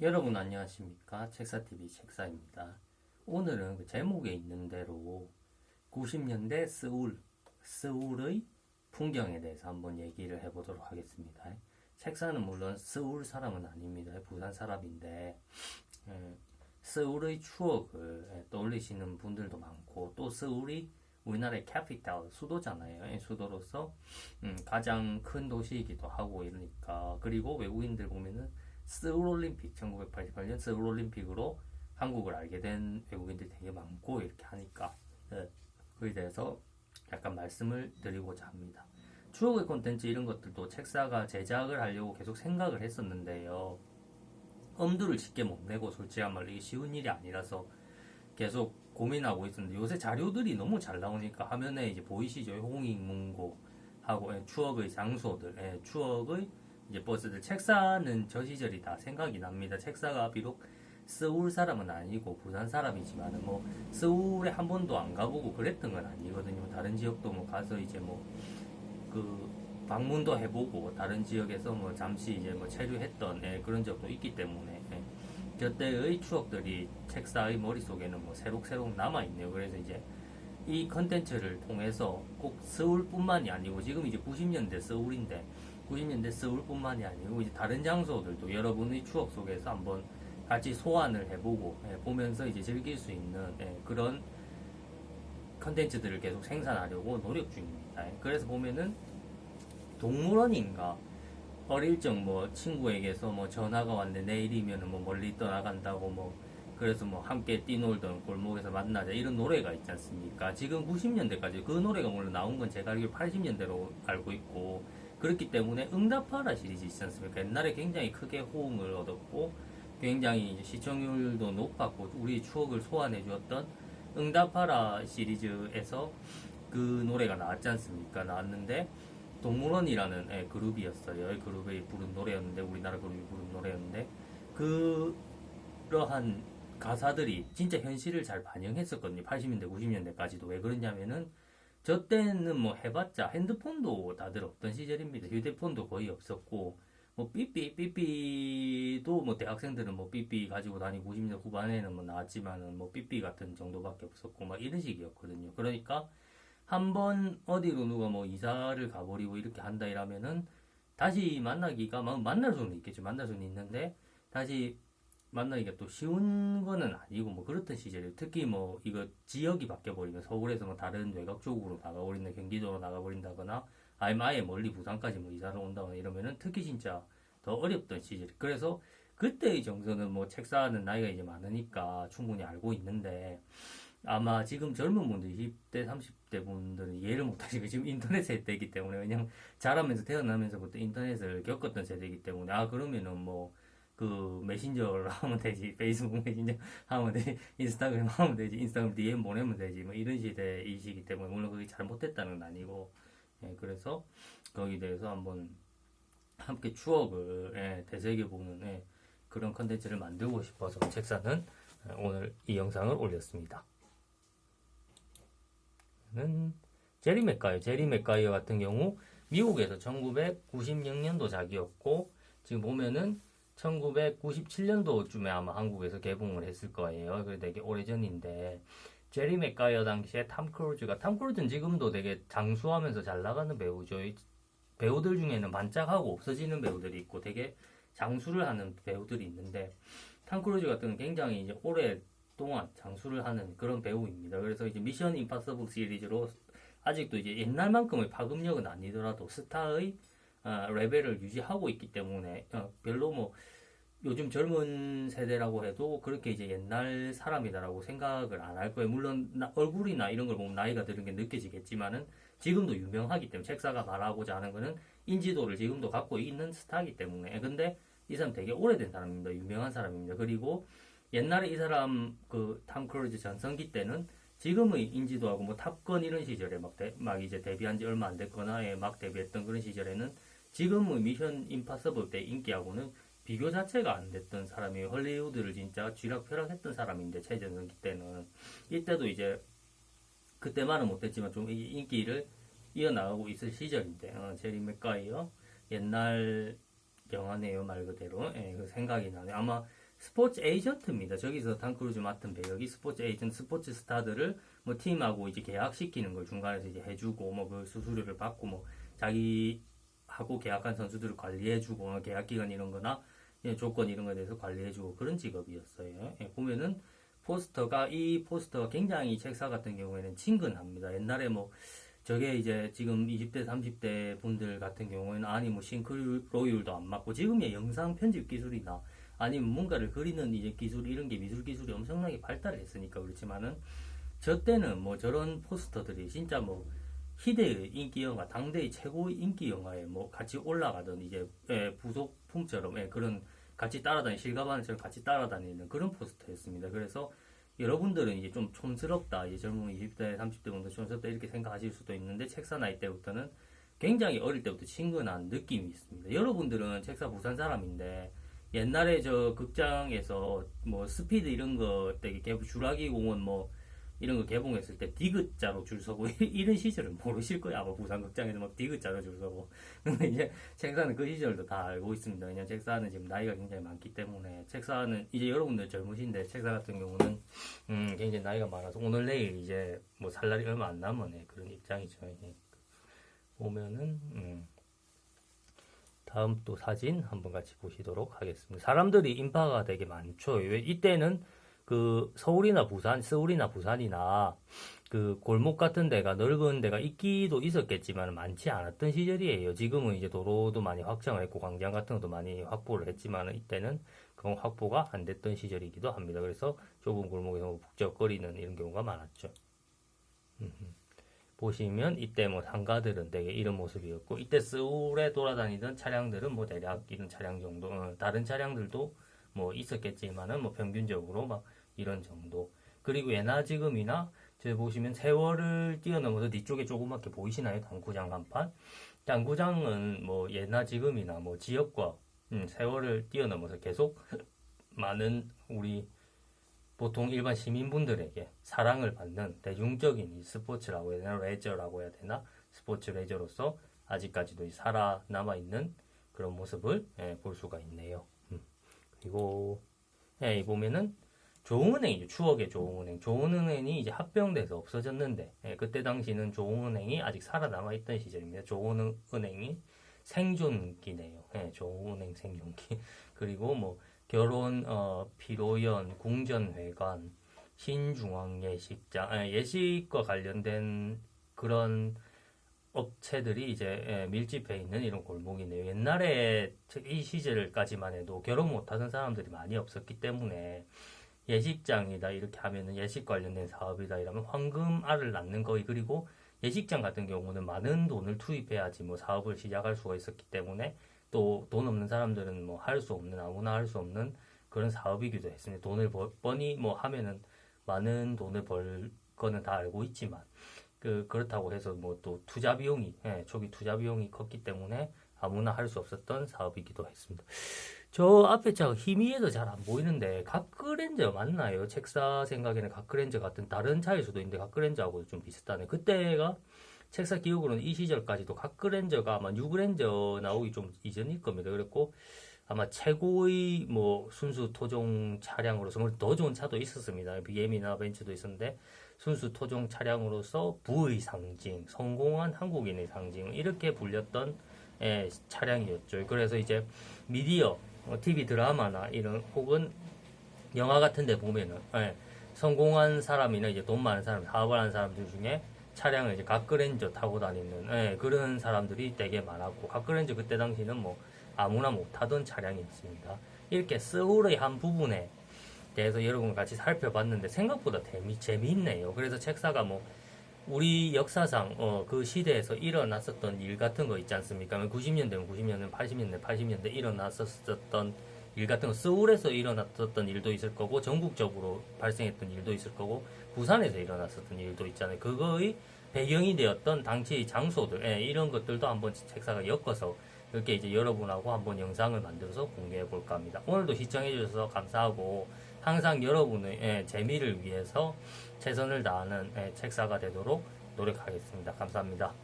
여러분 안녕하십니까 책사TV 책사입니다. 오늘은 그 제목에 있는 대로 90년대 서울, 서울의 풍경에 대해서 한번 얘기를 해보도록 하겠습니다. 책사는 물론 서울 사람은 아닙니다. 부산 사람인데 예, 서울의 추억을 예, 떠올리시는 분들도 많고 또 서울이 우리나라의 캐피탈 수도잖아요. 예, 수도로서 음, 가장 큰 도시이기도 하고 이러니까 그리고 외국인들 보면은 서울올림픽 1988년 서울올림픽으로 한국을 알게 된 외국인들이 되게 많고 이렇게 하니까 네, 그에 대해서 약간 말씀을 드리고자 합니다. 추억의 콘텐츠 이런 것들도 책사가 제작을 하려고 계속 생각을 했었는데요. 엄두를 쉽게 못 내고 솔직한 말로 이게 쉬운 일이 아니라서 계속 고민하고 있었는데 요새 자료들이 너무 잘 나오니까 화면에 이제 보이시죠? 홍익문고 하고 예, 추억의 장소들, 예, 추억의 이제 버스들 책사는 저 시절이 다 생각이 납니다. 책사가 비록 서울 사람은 아니고 부산 사람이지만 뭐 서울에 한 번도 안 가보고 그랬던 건 아니거든요. 다른 지역도 뭐 가서 이제 뭐 그 방문도 해보고 다른 지역에서 뭐 잠시 이제 뭐 체류했던 예, 그런 적도 있기 때문에 예. 그때의 추억들이 책사의 머릿속에는 뭐 새록새록 남아있네요. 그래서 이제 이 컨텐츠를 통해서 꼭 서울뿐만이 아니고 지금 이제 90년대 서울인데 90년대 서울뿐만이 아니고 이제 다른 장소들도 여러분의 추억 속에서 한번 같이 소환을 해보고 예, 보면서 이제 즐길 수 있는 예, 그런 컨텐츠들을 계속 생산하려고 노력 중입니다. 예, 그래서 보면은 동물원인가 어릴 적 뭐 친구에게서 뭐 전화가 왔는데 내일이면은 뭐 멀리 떠나간다고 뭐 그래서 뭐 함께 뛰놀던 골목에서 만나자 이런 노래가 있지 않습니까? 지금 90년대까지 그 노래가 물론 나온 건 제가 알기로 80년대로 알고 있고 그렇기 때문에 응답하라 시리즈 있지 않습니까? 옛날에 굉장히 크게 호응을 얻었고 굉장히 시청률도 높았고 우리 추억을 소환해 주었던 응답하라 시리즈에서 그 노래가 나왔지 않습니까? 나왔는데 동물원이라는 예, 그룹이었어요. 이 그룹이 부른 노래였는데 우리나라 그룹이 부른 노래였는데 그러한 가사들이 진짜 현실을 잘 반영했었거든요. 80년대, 90년대까지도 왜 그러냐면은 저 때는 뭐 해봤자 핸드폰도 다들 없던 시절입니다. 휴대폰도 거의 없었고 뭐 삐삐 삐삐도 뭐 대학생들은 뭐 삐삐 가지고 다니고 90년대 후반에는 뭐 나왔지만은 뭐 삐삐 같은 정도밖에 없었고 막 이런 식이었거든요. 그러니까 한 번 어디로 누가 뭐 이사를 가버리고 이렇게 한다 이러면은 다시 만나기가 막 만날 수는 있겠죠. 만날 수는 있는데 다시 만나기가 또 쉬운 거는 아니고 뭐 그렇던 시절에 특히 뭐 이거 지역이 바뀌어 버리면 서울에서 뭐 다른 외곽 쪽으로 나가 버린다 경기도로 나가 버린다거나 아니면 아예 멀리 부산까지 뭐 이사를 온다거나 이러면은 특히 진짜 더 어렵던 시절 그래서 그때의 정서는 뭐 책사하는 나이가 이제 많으니까 충분히 알고 있는데 아마 지금 젊은 분들 20대 30대 분들은 이해를 못하시고 지금 인터넷 세대이기 때문에 그냥 자라면서 태어나면서부터 인터넷을 겪었던 세대이기 때문에 아 그러면은 뭐 그 메신저를 하면 되지 페이스북 메신저 하면 되지 인스타그램 하면 되지 인스타그램 DM 보내면 되지 뭐 이런 시대이시기 때문에 물론 그게 잘못됐다는 건 아니고 예, 그래서 거기에 대해서 한번 함께 추억을 예, 되새겨보는 예, 그런 컨텐츠를 만들고 싶어서 책사는 예, 오늘 이 영상을 올렸습니다. 는 제리 맥가이어, 제리 맥가이어 같은 경우 미국에서 1996년도 작이었고 지금 보면은 1997년도쯤에 아마 한국에서 개봉을 했을 거예요. 그게 되게 오래전인데 제리 맥가이어 당시에 탐 크루즈가 탐 크루즈는 지금도 되게 장수하면서 잘 나가는 배우죠. 이 배우들 중에는 반짝하고 없어지는 배우들이 있고 되게 장수를 하는 배우들이 있는데 탐 크루즈 같은 굉장히 이제 오랫동안 장수를 하는 그런 배우입니다. 그래서 이제 미션 임파서블 시리즈로 아직도 이제 옛날만큼의 파급력은 아니더라도 스타의 어, 레벨을 유지하고 있기 때문에 어, 별로 뭐 요즘 젊은 세대라고 해도 그렇게 이제 옛날 사람이다라고 생각을 안 할 거예요. 물론 나- 얼굴이나 이런 걸 보면 나이가 들은 게 느껴지겠지만은 지금도 유명하기 때문에 책사가 말하고자 하는 거는 인지도를 지금도 갖고 있는 스타이기 때문에 근데 이 사람 되게 오래된 사람입니다. 유명한 사람입니다. 그리고 옛날에 이 사람 그탐 크루즈 전성기 때는 지금의 인지도하고 뭐 탑건 이런 시절에 막, 데- 막 이제 데뷔한 지 얼마 안 됐거나 예, 막 데뷔했던 그런 시절에는 지금의 미션 임파서블 때 인기하고는 비교 자체가 안 됐던 사람이 헐리우드를 진짜 쥐락펴락했던 사람인데 최전성기 때는. 이때도 이제 그때만은 못했지만 좀 이- 인기를 이어나가고 있을 시절인데 어, 제리 맥가이어? 옛날 영화네요 말 그대로. 예, 그 생각이 나네. 아마 스포츠 에이전트입니다. 저기서 탕 크루즈 맡은 배역이 스포츠 에이전트, 스포츠 스타들을 뭐 팀하고 이제 계약시키는 걸 중간에서 이제 해주고 뭐 그 수수료를 받고 뭐 자기 하고 계약한 선수들을 관리해주고 뭐 계약 기간 이런 거나 예, 조건 이런 거에 대해서 관리해주고 그런 직업이었어요. 예, 보면은 포스터가 이 포스터가 굉장히 책사 같은 경우에는 친근합니다. 옛날에 뭐 저게 이제 지금 20대 30대 분들 같은 경우에는 아니 뭐 싱크로율도 안 맞고 지금의 영상 편집 기술이나 아니면 뭔가를 그리는 이제 기술 이런 게 미술 기술이 엄청나게 발달을 했으니까 그렇지만은 저 때는 뭐 저런 포스터들이 진짜 뭐 희대의 인기 영화, 당대의 최고의 인기 영화에 뭐 같이 올라가던 이제 예, 부속품처럼 예, 그런 같이 따라다니는 실가반처럼 같이 따라다니는 그런 포스터였습니다. 그래서 여러분들은 이제 좀 촌스럽다, 이제 젊은 20대, 30대 정도 촌스럽다 이렇게 생각하실 수도 있는데 책사 나이 때부터는 굉장히 어릴 때부터 친근한 느낌이 있습니다. 여러분들은 책사 부산 사람인데 옛날에 저 극장에서 뭐 스피드 이런 거때 주라기 공원 뭐 이런 거 개봉했을 때 디귿자로 줄 서고 이런 시절을 모르실 거예요. 아마 부산 극장에서 막 디귿자로 줄 서고. 근데 이제 책사는 그 시절도 다 알고 있습니다. 왜냐면 책사는 지금 나이가 굉장히 많기 때문에 책사는 이제 여러분들 젊으신데 책사 같은 경우는 음 굉장히 나이가 많아서 오늘 내일 이제 뭐 살 날이 얼마 안애 그런 입장이죠. 예. 보면은 음. 다음 또 사진 한번 같이 보시도록 하겠습니다. 사람들이 인파가 되게 많죠. 왜 이때는 그 서울이나 부산, 서울이나 부산이나 그 골목 같은 데가 넓은 데가 있기도 있었겠지만 많지 않았던 시절이에요. 지금은 이제 도로도 많이 확장을 했고 광장 같은 것도 많이 확보를 했지만 이때는 그건 확보가 안 됐던 시절이기도 합니다. 그래서 좁은 골목에서 북적거리는 이런 경우가 많았죠. 보시면 이때 뭐 상가들은 되게 이런 모습이었고 이때 서울에 돌아다니던 차량들은 뭐 대략 이런 차량 정도 어, 다른 차량들도 뭐 있었겠지만은 뭐 평균적으로 막 이런 정도. 그리고 예나 지금이나 저 보시면 세월을 뛰어넘어서 뒤쪽에 조그맣게 보이시나요? 당구장 간판. 당구장은 뭐 예나 지금이나 뭐 지역과 음, 세월을 뛰어넘어서 계속 많은 우리 보통 일반 시민분들에게 사랑을 받는 대중적인 이 스포츠라고 해야 되나 레저라고 해야 되나 스포츠 레저로서 아직까지도 살아남아 있는 그런 모습을 예, 볼 수가 있네요. 음. 그리고 예, 보면은 조은행이죠. 추억의 조은행. 조은행이 이제 합병돼서 없어졌는데 예, 그때 당시는 조은행이 아직 살아남아 있던 시절입니다. 조은행이 생존기네요. 예, 조은행 생존기. 그리고 뭐 결혼 어, 피로연 궁전회관 신중앙 예식장 아, 예식과 관련된 그런 업체들이 이제 예, 밀집해 있는 이런 골목이네요. 옛날에 이 시절까지만 해도 결혼 못하는 사람들이 많이 없었기 때문에 예식장이다 이렇게 하면은 예식 관련된 사업이다 이러면 황금알을 낳는 거이 그리고 예식장 같은 경우는 많은 돈을 투입해야지 뭐 사업을 시작할 수가 있었기 때문에 또 돈 없는 사람들은 뭐 할 수 없는 아무나 할 수 없는 그런 사업이기도 했습니다. 돈을 벌, 뻔히 뭐 하면은 많은 돈을 벌 거는 다 알고 있지만 그 그렇다고 해서 뭐 또 투자 비용이 예, 초기 투자 비용이 컸기 때문에 아무나 할 수 없었던 사업이기도 했습니다. 저 앞에 저 희미해서 잘 안 보이는데 각그랜저 맞나요? 책사 생각에는 각그랜저 같은 다른 차일 수도 있는데 각그랜저하고 좀 비슷하네. 그때가 책사 기억으로는 이 시절까지도 각그랜저가 아마 뉴그랜저 나오기 좀 이전일 겁니다. 그랬고 아마 최고의 뭐 순수 토종 차량으로서 뭐더 좋은 차도 있었습니다. BM이나 벤츠도 있었는데 순수 토종 차량으로서 부의 상징, 성공한 한국인의 상징 이렇게 불렸던 예, 차량이었죠. 그래서 이제 미디어, 어, TV 드라마나 이런 혹은 영화 같은 데 보면은 예, 성공한 사람이나 이제 돈 많은 사람, 사업을 하는 사람들 중에 차량을 이제 각그랜저 타고 다니는 예, 그런 사람들이 되게 많았고 각그랜저 그때 당시는 뭐 아무나 못 타던 차량이었습니다. 이렇게 서울의 한 부분에 대해서 여러분 같이 살펴봤는데 생각보다 재미, 재미있네요. 그래서 책사가 뭐 우리 역사상 어, 그 시대에서 일어났었던 일 같은 거 있지 않습니까? 90년대면 90년대, 80년대, 80년대 일어났었던 일 같은 거 서울에서 일어났었던 일도 있을 거고 전국적으로 발생했던 일도 있을 거고 부산에서 일어났었던 일도 있잖아요. 그거의 배경이 되었던 당시의 장소들 예, 이런 것들도 한번 책사가 엮어서 이렇게 이제 여러분하고 한번 영상을 만들어서 공개해 볼까 합니다. 오늘도 시청해 주셔서 감사하고 항상 여러분의 예, 재미를 위해서 최선을 다하는 예, 책사가 되도록 노력하겠습니다. 감사합니다.